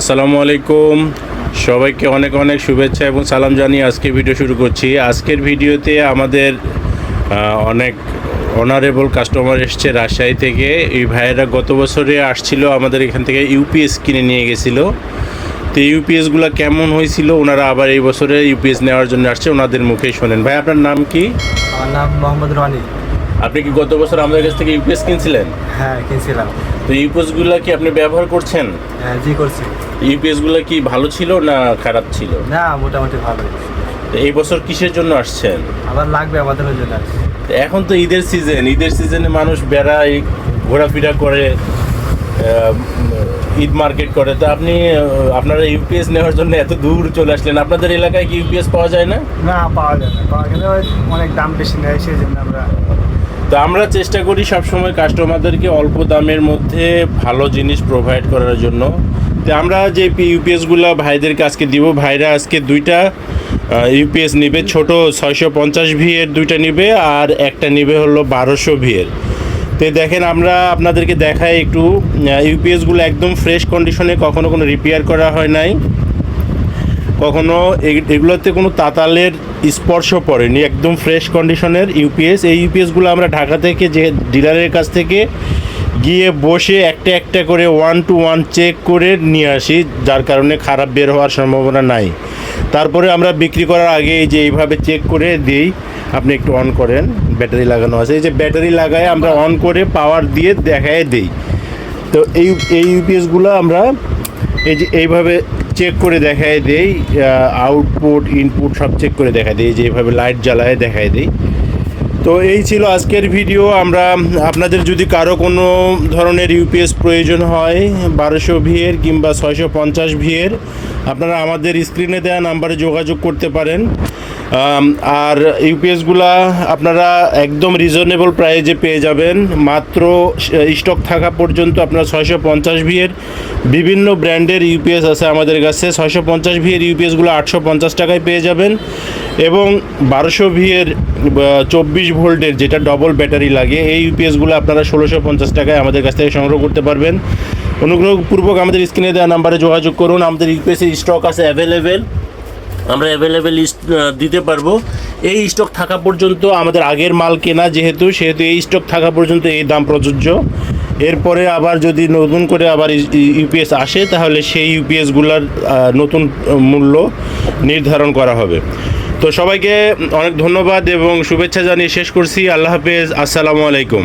আসসালামু আলাইকুম। সবাইকে অনেক অনেক শুভেচ্ছা এবং সালাম জানিয়ে আজকে ভিডিও শুরু করছি। আজকের ভিডিওতে আমাদের অনেক অনারেবল কাস্টমার এসছে রাজশাহী থেকে। এই ভাইয়েরা গত বছরে আসছিল আমাদের এখান থেকে ইউপিএস কিনে নিয়ে গেছিল। তো ইউপিএসগুলো কেমন হয়েছিল? ওনারা আবার এই বছরে ইউপিএস নেওয়ার জন্য আসছে। ওনাদের মুখেই শোনেন। ভাই আপনার নাম কি? আমার নাম মোহাম্মদ রানি। আপনি কি গত বছর আমাদের কাছ থেকে ইউপিএস কিনছিলেন? হ্যাঁ কিনছিলাম। তো ইউপিএসগুলো কি আপনি ব্যবহার করছেন? হ্যাঁ জি করছি। ইউপিএসগুলো কি ভালো ছিল না খারাপ ছিল? না মোটামুটি ভালো। তো এই বছর কিসের জন্য আসছেন? আবার লাগবে আমাদের জন্য তো এখন তো ঈদের সিজন ঈদের সিজনে মানুষ বেড়ায় ঘোরাফেরা করে ঈদ মার্কেট করে। তো আপনি আপনারা ইউপিএস নেওয়ার জন্য এত দূর চলে আসলেন। আপনাদের এলাকায় কি ইউপিএস পাওয়া যায় না? না পাওয়া যায় না। পাওয়া গেলে অনেক দাম বেশি নেয় সেই জন্য আমরা তো আমরা চেষ্টা করি সবসময় কাস্টমারদেরকে অল্প দামের মধ্যে ভালো জিনিস প্রোভাইড করার জন্য। তো আমরা যে ইউপিএসগুলো ভাইদেরকে আজকে দিব, ভাইরা আজকে দুইটা ইউপিএস নিবে, ছোট ছয়শো পঞ্চাশ ভি এর দুইটা নিবে আর একটা নিবে হলো বারোশো ভি এর। তো দেখেন আমরা আপনাদেরকে দেখাই একটু ইউপিএসগুলো একদম ফ্রেশ কন্ডিশনে কখনো কোনো রিপেয়ার করা হয় নাই। কখনো এগুলোতে কোনো তাতালের স্পর্শ পড়েনি, একদম ফ্রেশ কন্ডিশনের ইউপিএস এই ইউপিএসগুলো আমরা ঢাকা থেকে যে ডিলারের কাছ থেকে গিয়ে বসে একটা একটা করে ওয়ান টু ওয়ান চেক করে নিয়ে আসি, যার কারণে খারাপ বের হওয়ার সম্ভাবনা নাই। তারপরে আমরা বিক্রি করার আগে এই যে এইভাবে চেক করে দিই, আপনি একটু অন করেন ব্যাটারি লাগানো আছে। এই যে ব্যাটারি লাগায় আমরা অন করে পাওয়ার দিয়ে দেখায় দিই। তো এই এই ইউপিএসগুলো আমরা এই যে এইভাবে চেক করে দেখায় দেই আউটপুট ইনপুট সব চেক করে দেখায় দিই, যেভাবে লাইট জ্বালায় দেখায় দিই। তো এই ছিল আজকের ভিডিও। আমরা আপনাদের যদি কারও কোনো ধরনের ইউপিএস প্রয়োজন হয়, বারোশো ভিএর কিংবা ছয়শো পঞ্চাশ ভিএর আপনারা আমাদের স্ক্রিনে দেওয়া নাম্বারে যোগাযোগ করতে পারেন। আর ইউপিএসগুলা আপনারা একদম রিজনেবল প্রাইজে পেয়ে যাবেন। মাত্র স্টক থাকা পর্যন্ত আপনারা ছয়শো পঞ্চাশ ভিএর বিভিন্ন ব্র্যান্ডের ইউপিএস আছে আমাদের কাছে। ছয়শো পঞ্চাশ ভিএর ইউপিএসগুলো আটশো পঞ্চাশ টাকায় পেয়ে যাবেন। এবং বারোশো ভিএর চব্বিশ ভোল্টের যেটা ডবল ব্যাটারি লাগে, এই ইউপিএসগুলো আপনারা ষোলোশো পঞ্চাশ টাকায় আমাদের কাছ থেকে সংগ্রহ করতে পারবেন। অনুগ্রহপূর্বক আমাদের স্ক্রিনে দেওয়া নাম্বারে যোগাযোগ করুন। আমাদের ইউপিএসের স্টক আছে অ্যাভেলেবেল আমরা অ্যাভেলেবেল দিতে পারব। এই স্টক থাকা পর্যন্ত আমাদের আগের মাল কেনা যেহেতু, সেহেতু এই স্টক থাকা পর্যন্ত এই দাম প্রযোজ্য। এরপরে আবার যদি নতুন করে আবার ইউপিএস আসে, তাহলে সেই ইউপিএসগুলোর নতুন মূল্য নির্ধারণ করা হবে। তো সবাইকে অনেক ধন্যবাদ এবং শুভেচ্ছা জানিয়ে শেষ করছি। আল্লাহ হাফেজ। আসসালামু আলাইকুম।